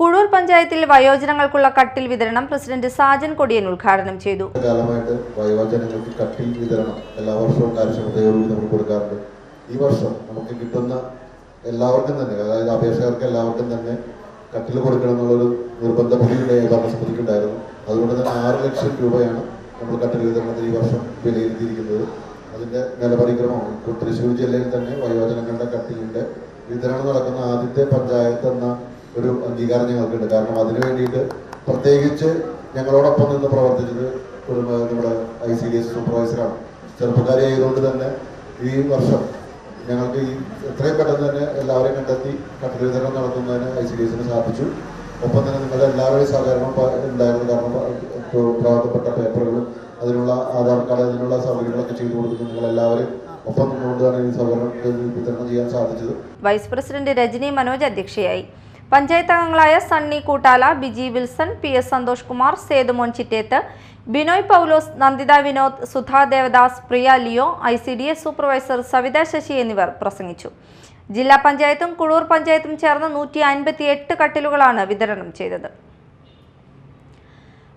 കുഴൂർ പഞ്ചായത്തിൽ വയോജനങ്ങൾക്കുള്ള കട്ടിൽ വിതരണം പ്രസിഡന്റ് സാജൻ കൊടിയൻ ഉദ്ഘാടനം ചെയ്തു. കാലമായിട്ട് വയോജനങ്ങൾക്ക് കട്ടിൽ വിതരണം എല്ലാ വർഷവും കൊടുക്കാറുണ്ട്. ഈ വർഷം നമുക്ക് കിട്ടുന്ന എല്ലാവർക്കും തന്നെ അതായത് അപേക്ഷകർക്ക് എല്ലാവർക്കും തന്നെ കട്ടിൽ കൊടുക്കണമെന്നുള്ളൊരു നിർബന്ധ ബുദ്ധിയുടെ ഭരണസമിതിക്കുണ്ടായിരുന്നു അതുകൊണ്ട് തന്നെ ആറ് ലക്ഷം രൂപയാണ് നമ്മൾ കട്ടിൽ വിതരണത്തിന് ഈ വർഷം വിലയിരുത്തിയിരിക്കുന്നത്. അതിന്റെ നിലപരിക്രമം തൃശ്ശൂർ ജില്ലയിൽ തന്നെ വയോജനങ്ങളുടെ കട്ടിലിന്റെ വിതരണം നടക്കുന്ന ആദ്യത്തെ പഞ്ചായത്ത് എന്ന ഒരു അംഗീകാരം ഞങ്ങൾക്കുണ്ട്. കാരണം അതിനു വേണ്ടിയിട്ട് പ്രത്യേകിച്ച് ഞങ്ങളോടൊപ്പം നിന്ന് പ്രവർത്തിച്ചത് നമ്മുടെ ഐ സി ഡി എസ് സൂപ്പർവൈസറാണ്. ചെറുപ്പക്കാരി ആയതുകൊണ്ട് തന്നെ ഈ വർഷം ഞങ്ങൾക്ക് ഈ എത്രയും പെട്ടെന്ന് തന്നെ എല്ലാവരെയും കണ്ടെത്തി കട്ടൽ വിതരണം നടത്തുന്നതിന് ഐ സി ഡി എസിന് സാധിച്ചു. ഒപ്പം തന്നെ നിങ്ങളുടെ എല്ലാവരുടെയും സഹകരണം ഉണ്ടായിരുന്നു. കാരണം പ- പേപ്പറുകളും അതിനുള്ള ആധാർ കാർഡ് അതിനുള്ള സൗകര്യങ്ങളൊക്കെ ചെയ്തു കൊടുക്കുന്നു നിങ്ങൾ എല്ലാവരും ഒപ്പം നിന്നുകൊണ്ടാണ് ഈ സൗകര്യം വിതരണം ചെയ്യാൻ സാധിച്ചത്. വൈസ് പ്രസിഡന്റ് രജനി മനോജ് അധ്യക്ഷയായി. പഞ്ചായത്ത് അംഗങ്ങളായ Sunny Koottala Biji Wilson P S Santhosh Kumar Sethumon Chittethu Binoy Paulose Nanditha Vinod Sudha Devadas Priya Leo I C D S supervisor Savitha Sasi എന്നിവർ പ്രസംഗിച്ചു. ജില്ലാ പഞ്ചായത്തും കുളൂർ പഞ്ചായത്തും ചേർന്ന് നൂറ്റി അൻപത്തി എട്ട് കട്ടിലുകളാണ് വിതരണം ചെയ്തത്.